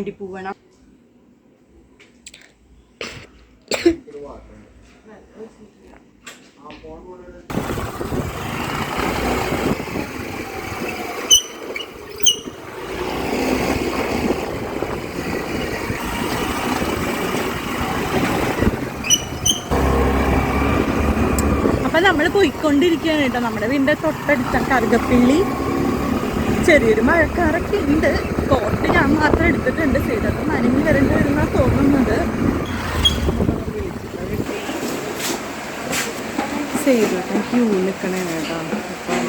വേണ്ടി പോവണം. അപ്പൊ നമ്മൾ പോയിക്കൊണ്ടിരിക്കുകയാണ് കേട്ടോ. നമ്മുടെ വീടിന്റെ തൊട്ടടുത്ത കറുകപ്പിള്ളി. ചെറിയൊരു മഴക്കാറൊക്കെ ഉണ്ട്. കോട്ട് മാത്രം എടുത്തിട്ടുണ്ട് സൈഡൊക്കെ നനഞ്ഞു വരേണ്ടി വരുന്ന തോന്നുന്നത് സൈഡൊക്കെ ക്യൂ നിൽക്കണേ കേട്ടോ. അപ്പം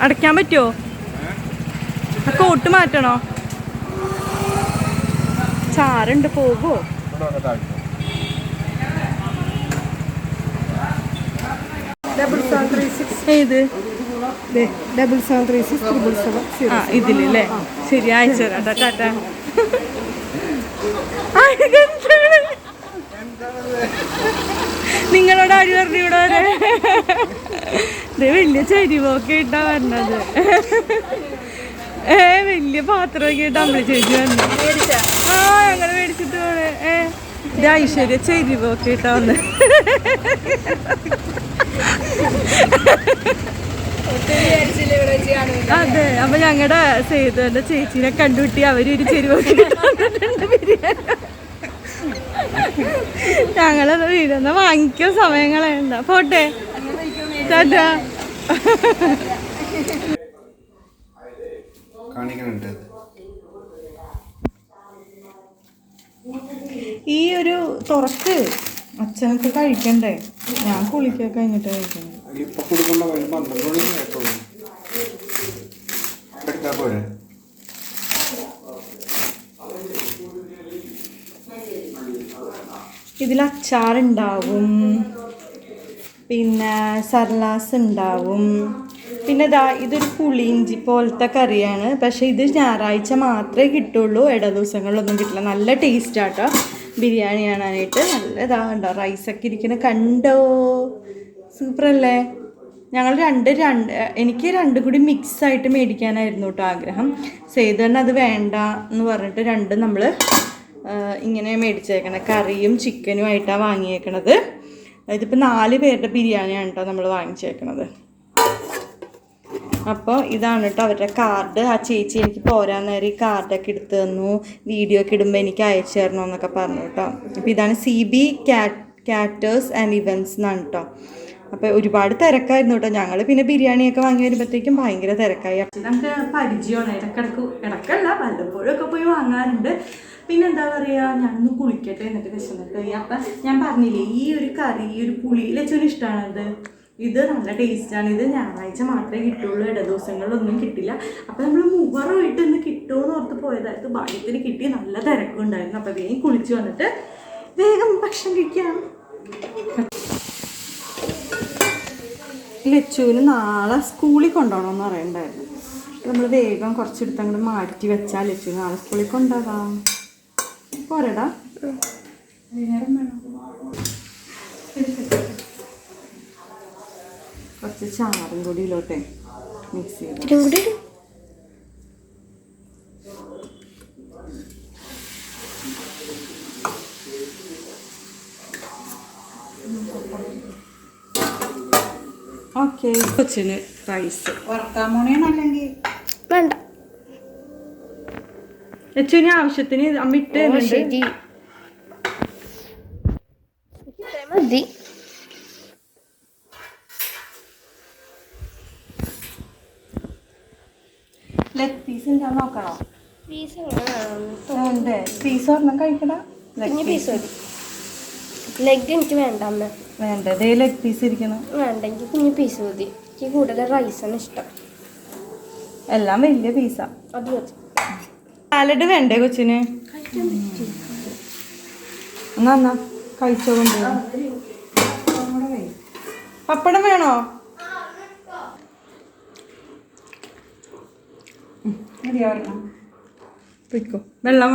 അടയ്ക്കാൻ പറ്റുമോ കോട്ട് മാറ്റണോ? ചാറുണ്ട് പോകുമോ ഏത്? Double seven three six triple seven ആ ഇതിലല്ലേ ശരി അയച്ചു തരാം ടാറ്റ ആ, ഇതെന്താണ്? നിങ്ങളോട് അടി പറഞ്ഞു ഇവിടെ ഇത് വലിയ ചരിവൊക്കെ ഇട്ടാ പറഞ്ഞത് ഏ വലിയ പാത്രമൊക്കെ ഇട്ടാ നമ്മൾ ചേച്ചി വന്നു. ആ ഞങ്ങൾ മേടിച്ചിട്ട് പോണേ. ഏ ഇത് ഐശ്വര്യ ചരിവൊക്കെ ഇട്ടാ വന്ന്. അതെ അപ്പൊ ഞങ്ങളുടെ സേതുവിന്റെ ചേച്ചീനെ കണ്ടുപിട്ടി അവരൊരു ചെരുവൊക്കെ ബിരിയാണി ഞങ്ങളത് വീടുന്ന വാങ്ങിക്കാൻ സമയങ്ങളുണ്ട പോട്ടെ. കാണിക്കുന്നുണ്ട് ഈ ഒരു തുറക്ക് അച്ഛനൊക്കെ കഴിക്കണ്ടേ? ഞാൻ കുളിക്കൊക്കെ കഴിഞ്ഞിട്ട് കഴിക്കണ്ടേ ഇപ്പൊ കൊടുക്കുന്ന ഇതിൽ അച്ചാറുണ്ടാവും പിന്നെ സർലാസ് ഉണ്ടാവും പിന്നെ ദാ ഇതൊരു പുളിയിഞ്ചി പോലത്തെ കറിയാണ്. പക്ഷേ ഇത് ഞായറാഴ്ച മാത്രമേ കിട്ടുള്ളൂ. ഇട ദിവസങ്ങളിലൊന്നും കിട്ടില്ല. നല്ല ടേസ്റ്റ് ആട്ടോ ബിരിയാണി കാണാനായിട്ട്. നല്ല ഇതാ ഉണ്ടോ റൈസൊക്കെ ഇരിക്കുന്നത് കണ്ടോ? സൂപ്പറല്ലേ? ഞങ്ങൾ രണ്ട് രണ്ട് എനിക്ക് രണ്ടും കൂടി മിക്സ് ആയിട്ട് മേടിക്കാനായിരുന്നു കേട്ടോ ആഗ്രഹം. സേതുവിന് അത് വേണ്ട എന്ന് പറഞ്ഞിട്ട് രണ്ടും നമ്മൾ ഇങ്ങനെ മേടിച്ചേക്കണത് കറിയും ചിക്കനും ആയിട്ടാണ് വാങ്ങിയേക്കണത്. ഇതിപ്പോൾ നാല് പേരുടെ ബിരിയാണിയാണ് കേട്ടോ നമ്മൾ വാങ്ങിച്ചേക്കണത്. അപ്പോൾ ഇതാണ് കേട്ടോ അവരുടെ കാർഡ് ആ ചേച്ചി എനിക്ക് പോരാൻ നേരം ഈ കാർഡൊക്കെ എടുത്തു തന്നു. വീഡിയോ ഒക്കെ ഇടുമ്പോൾ എനിക്ക് അയച്ചു തരണം എന്നൊക്കെ പറഞ്ഞു കേട്ടോ. അപ്പോൾ ഇതാണ് C B cat caterers and events എന്നാണ് കേട്ടോ. അപ്പോൾ ഒരുപാട് തിരക്കായിരുന്നു കേട്ടോ. ഞങ്ങൾ പിന്നെ ബിരിയാണിയൊക്കെ വാങ്ങി വരുമ്പോഴത്തേക്കും ഭയങ്കര തിരക്കായി. നമുക്ക് പരിചയമാണ്. ഇടക്കിടക്ക് ഇടക്കല്ല വല്ലപ്പോഴും ഒക്കെ പോയി വാങ്ങാറുണ്ട്. പിന്നെ എന്താ പറയാ ഞാനൊന്ന് കുളിക്കട്ടെ എന്നിട്ട് വിശന്നിട്ട് അപ്പം ഞാൻ പറഞ്ഞില്ലേ ഈ ഒരു കറി ഈ ഒരു പുളി ലച്ചുവിന് ഇഷ്ടമാണത് ഇത് നല്ല ടേസ്റ്റാണ് ഇത് ഞായറാഴ്ച മാത്രമേ കിട്ടുള്ളൂ. ഇട ദിവസങ്ങളിലൊന്നും കിട്ടില്ല. അപ്പം നമ്മൾ മുഖറുമായിട്ട് ഒന്ന് കിട്ടുമെന്ന് ഓർത്ത് പോയതായത് ഭാഗ്യത്തിന് കിട്ടി. നല്ല തിരക്കുണ്ടായിരുന്നു അപ്പം വേഗം കുളിച്ച് വന്നിട്ട് വേഗം ഭക്ഷണം കഴിക്കാം. ലച്ചുവിന് നാളെ സ്കൂളിൽ കൊണ്ടുപോകണമെന്ന് പറയണ്ടായിരുന്നു നമ്മൾ വേഗം കുറച്ചെടുത്ത് അങ്ങോട്ട് മാറ്റി വെച്ചാൽ ലച്ചുവിന് നാളെ സ്കൂളിൽ കൊണ്ടുപോകാം. പോരടാ. കുറച്ച് ചാറും കൂടി ഇല്ലോട്ടെ മിക്സ് ചെയ്ത്. ഓക്കെ കൊച്ചിന് റൈസ് അല്ലെങ്കിൽ വേണ്ട ലച്ചുവിന് ആവശ്യത്തിന് അമ്മ ഇട്ട് മതി. ലെഗ് പീസ് നോക്കണോ? പീസ് വേണ്ടേ? പീസ് ഒരെണ്ണം കഴിക്കണ കുഞ്ഞു പീസ് മതി. ലെഗ് എനിക്ക് വേണ്ട അമ്മ. വേണ്ട? ദേ ലെഗ് പീസ് ഇരിക്കണം. വേണ്ട എനിക്ക് കുഞ്ഞു പീസ് മതി. എനിക്ക് കൂടുതൽ റൈസാണ് ഇഷ്ടം. എല്ലാം വലിയ പീസാ അത് മതി. സാലഡ് വേണ്ടേ കൊച്ചിന്? എന്നാ എന്നാ കഴിച്ചോണ്ട് പപ്പടം വേണോ? പിടിക്കോ വെള്ളം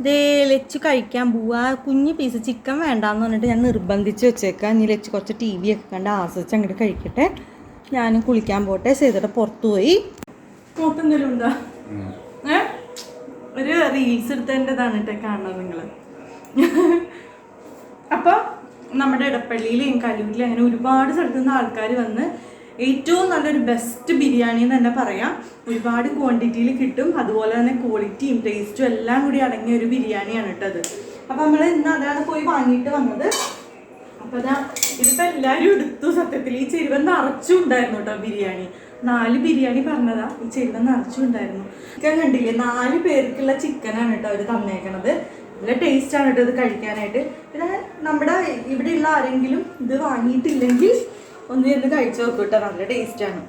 ദേ ലച്ച് കഴിക്കാൻ പോവാ. കുഞ്ഞു പീസ് ചിക്കൻ വേണ്ടാന്ന് പറഞ്ഞിട്ട് ഞാൻ നിർബന്ധിച്ച് വെച്ചേക്കാം. ഇനി ലച്ച് കുറച്ച് ടി വി ഒക്കെ കണ്ട് ആസ്വദിച്ച് അങ്ങോട്ട് കഴിക്കട്ടെ. ഞാനും കുളിക്കാൻ പോട്ടെ. ചെയ്തിട്ട് പുറത്തു പോയി. ഉണ്ടോ? ഒരു റീൽസ് എടുത്തതിന്റെതാണ് കേട്ടോ കാണുന്നത് നിങ്ങൾ അപ്പോൾ നമ്മുടെ ഇടപ്പള്ളിയിലെയും കലൂരിലും അങ്ങനെ ഒരുപാട് സ്ഥലത്തു നിന്ന് ആൾക്കാർ വന്ന് ഏറ്റവും നല്ലൊരു ബെസ്റ്റ് ബിരിയാണി എന്ന് തന്നെ പറയാം. ഒരുപാട് ക്വാണ്ടിറ്റിയിൽ കിട്ടും. അതുപോലെ തന്നെ ക്വാളിറ്റിയും ടേസ്റ്റും എല്ലാം കൂടി അടങ്ങിയ ഒരു ബിരിയാണിയാണ് കേട്ടത് അപ്പം നമ്മൾ ഇന്ന് അതാണ് പോയി വാങ്ങിയിട്ട് വന്നത്. അപ്പൊ അതാ ഇതിപ്പോ എല്ലാരും എടുത്തു. സത്യത്തിൽ ഈ ചെരുവൻ നിറച്ചുണ്ടായിരുന്നു കേട്ടോ ബിരിയാണി. നാല് ബിരിയാണി പറഞ്ഞതാ. ഈ ചെരുവൻ നിറച്ചുണ്ടായിരുന്നു. ചിക്കൻ കണ്ടില്ലേ നാല് പേർക്കുള്ള ചിക്കനാണ് കേട്ടോ അവർ തന്നേക്കണത്. നല്ല ടേസ്റ്റ് ആണ് കേട്ടോ ഇത് കഴിക്കാനായിട്ട്. പിന്നെ നമ്മുടെ ഇവിടെയുള്ള ആരെങ്കിലും ഇത് വാങ്ങിയിട്ടില്ലെങ്കിൽ ഒന്ന് ഇരുന്ന് കഴിച്ചു നോക്കും കേട്ടോ. നല്ല ടേസ്റ്റ് ആണ്.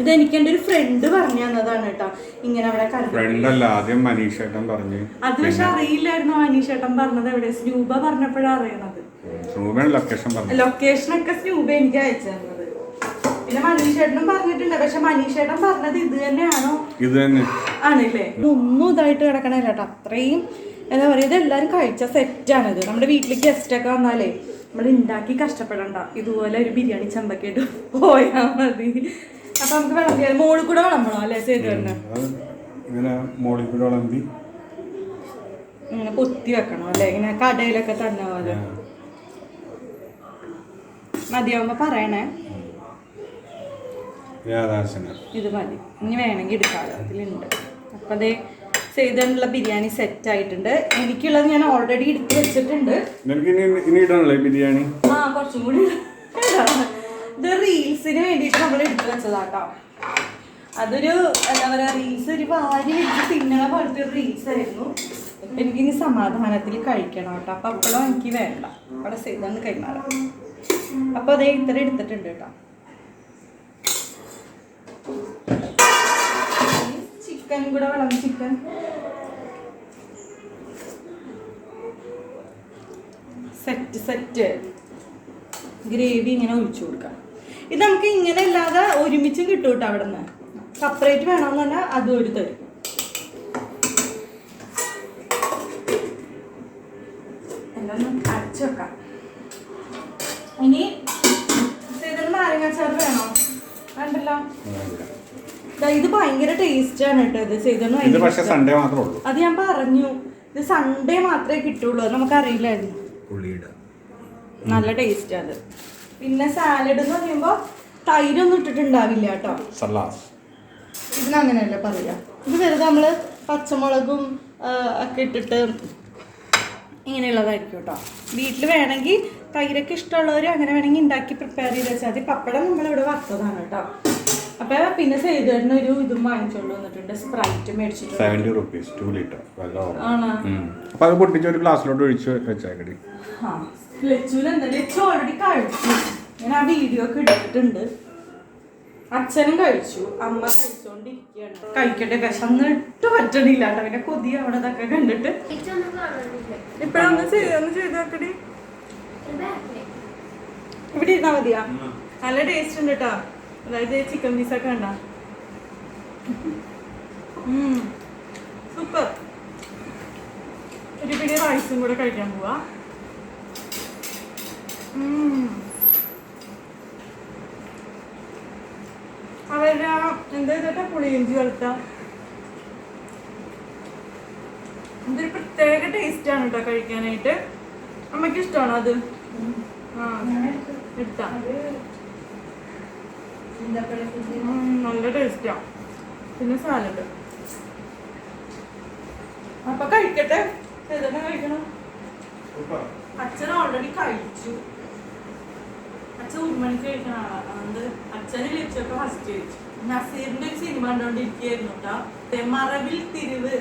ഇത് എനിക്ക് എന്റെ ഒരു ഫ്രണ്ട് പറഞ്ഞു തന്നതാണ് കേട്ടോ. ഇങ്ങനെ അവിടെ ആദ്യം മനീഷ് ഏട്ടൻ പറഞ്ഞു. അത് പക്ഷെ അറിയില്ലായിരുന്നു അനീഷേട്ടൻ പറഞ്ഞത് എവിടെ? സ്നൂബ പറഞ്ഞപ്പോഴാണ് അറിയണത്. ലൊക്കേഷൻ ഒക്കെ സ്നൂബ എനിക്ക് അയച്ചു പിന്നെ മനീഷേട്ടനും പറഞ്ഞിട്ടുണ്ട് പക്ഷെ മനീഷേട്ടൻ പറഞ്ഞത് ഇത് തന്നെയാണോ? ഇത് തന്നെ. ആണല്ലേ? ഒന്നും ഇതായിട്ട് കിടക്കണല്ല കേട്ടോ. അത്രയും എന്താ പറയുക ഇത് എല്ലാവരും കഴിച്ച സെറ്റാണിത് നമ്മുടെ വീട്ടിൽ ഗസ്റ്റ് ഒക്കെ വന്നാലേ നമ്മൾ ഉണ്ടാക്കി കഷ്ടപ്പെടണ്ട. ഇതുപോലെ ഒരു ബിരിയാണി ചമ്പക്കായിട്ട് പോയാൽ മതി. അപ്പൊ നമുക്ക് വിളമ്പിയാൽ മോളിൽ കൂടെ വിളമ്പണോ? അല്ലേ ചെയ്തു തന്നെ ഇങ്ങനെ മോളിൽ കൂടെ വിളമ്പി. ഇങ്ങനെ പൊത്തി വെക്കണം? അല്ലേ? ഇങ്ങനെ കടയിലൊക്കെ തന്നെ പോലെ മതിയാവുമ്പോ പറയണേ. ഇത് മതി. ഇനി വേണമെങ്കിൽ എടുക്കാമല്ലോ അതിലുണ്ട്. അപ്പം അതേ ചെയ്തിട്ടുള്ള ബിരിയാണി സെറ്റ് ആയിട്ടുണ്ട്. എനിക്കുള്ളത് ഞാൻ ഓൾറെഡി എടുത്ത് വെച്ചിട്ടുണ്ട്. ബിരിയാണി? ആ കുറച്ചും കൂടി. ഇത് റീൽസിന് വേണ്ടിയിട്ട് നമ്മൾ എടുത്ത് വെച്ചതാട്ടോ. അതൊരു എന്താ പറയാ റീൽസ് ഒരു വാരി വെച്ച് തിന്നണ പോലത്തെ ഒരു റീൽസ് ആയിരുന്നു. എനിക്കിനി സമാധാനത്തിൽ കഴിക്കണം കേട്ടോ. അപ്പൊ അപ്പോഴും എനിക്ക് വേണ്ട. അവിടെ ചെയ്താണ് കൈമാറാം. അപ്പൊ അതേ ഇത്ര എടുത്തിട്ടുണ്ട് കേട്ടോ. ചിക്കൻ കൂടെ വേണം ചിക്കൻ. Set set. ഗ്രേവി ഇങ്ങനെ ഒഴിച്ചു കൊടുക്കാം. ഇത് നമുക്ക് ഇങ്ങനെ അല്ലാതെ ഒരുമിച്ചും കിട്ടും കേട്ടോ അവിടെ നിന്ന് സെപ്പറേറ്റ് വേണമെന്ന് പറഞ്ഞാൽ അതും ഒരു തരും. എല്ലാം വെക്കാം. ഇനി ഇതിന് നാരങ്ങാച്ചാറ് വേണോ? വേണ്ടല്ലോ. ഇത് ഭയങ്കര ടേസ്റ്റ് ആണ് കേട്ടോ ഇത്. ചെയ്തെന്ന് പക്ഷേ പക്ഷെ സൺഡേ മാത്രമേ ഉള്ളൂ. അത് ഞാൻ പറഞ്ഞു. ഇത് സൺഡേ മാത്രമേ കിട്ടുള്ളൂ. അത് നമുക്കറിയില്ലായിരുന്നു നല്ല ടേസ്റ്റ് അത് പിന്നെ സാലഡ് എന്ന് പറയുമ്പോൾ തൈരൊന്നും ഇട്ടിട്ടുണ്ടാവില്ല കേട്ടോ. ഇതിനങ്ങനെയല്ല പറയാ. ഇത് വെറുതെ നമ്മൾ പച്ചമുളകും ഒക്കെ ഇട്ടിട്ട് ഇങ്ങനെയുള്ളതായിരിക്കും കേട്ടോ. വീട്ടിൽ വേണമെങ്കിൽ തൈരൊക്കെ ഇഷ്ടമുള്ളവർ അങ്ങനെ വേണമെങ്കിൽ ഉണ്ടാക്കി പ്രിപ്പയർ ചെയ്ത് വെച്ചാൽ മതി. പപ്പടം നമ്മളിവിടെ വറുത്തതാണ് കേട്ടോ. അപ്പൊ പിന്നെ സേതുവേട്ടന് ഒരു ഇതും വാങ്ങിച്ചോണ്ട് വന്നിട്ടുണ്ട്. സ്പ്രൈറ്റ് മേടിച്ചിട്ടുണ്ട്. സെവന്റി റുപ്പീസ് ടു ലിറ്റർ ആണോ? അപ്പൊ അത് പൊട്ടിച്ച് ഒരു ഗ്ലാസ്സിലോട്ട് ഒഴിച്ച് വെച്ചേക്കടി ആ ലച്ചുവിന് എന്താ ലച്ചു ഓൾറെഡി കഴിച്ചു. ഞാൻ ആ വീഡിയോ ഒക്കെ ഇട്ടിട്ടുണ്ട് അച്ഛനും കഴിച്ചു. അമ്മ കഴിച്ചോണ്ടിരിക്കുകയാണ്. കഴിക്കട്ടെ വിശന്നിട്ട് പറ്റണില്ല കേട്ടോ. പിന്നെ കൊതി അവിടെ ഇതൊക്കെ കണ്ടിട്ട്. ഇപ്പഴൊന്ന് ഒന്ന് ചെയ്ത് നോക്കടി. ഇവിടെ ഇരുന്നാ മതിയാ. നല്ല ടേസ്റ്റ് ഉണ്ട് കേട്ടോ അതായത് ചിക്കൻ പീസൊക്കെ ഉണ്ട സൂപ്പർ ഒരു പിടി റൈസും കൂടെ കഴിക്കാൻ പോവാ. അവരുടെ ആ എന്താ ഇതൊക്കെ പുളിയിഞ്ചി വെളുത്ത ഇതൊരു പ്രത്യേക ടേസ്റ്റ് ആണ് കേട്ടോ കഴിക്കാനായിട്ട്. അമ്മയ്ക്ക് ഇഷ്ടമാണോ അത്? ആ എടുത്താ. നല്ല ടേസ്റ്റാ പിന്നെ സാലഡ് അപ്പൊ കഴിക്കട്ടെ. ഏതാണ് കഴിക്കണം? അച്ഛൻ ഓൾറെഡി കഴിച്ചു. അച്ഛൻ ഒരു മണിക്ക് കഴിക്കണ അതുകൊണ്ട് അച്ഛന് ലഭിച്ചപ്പോ ഫസ്റ്റ് കഴിച്ചു. നസീറിന്റെ ഒരു സിനിമ കണ്ടോണ്ടിരിക്കുകയായിരുന്നു കേട്ടോ മറവിൽ തിരിവ്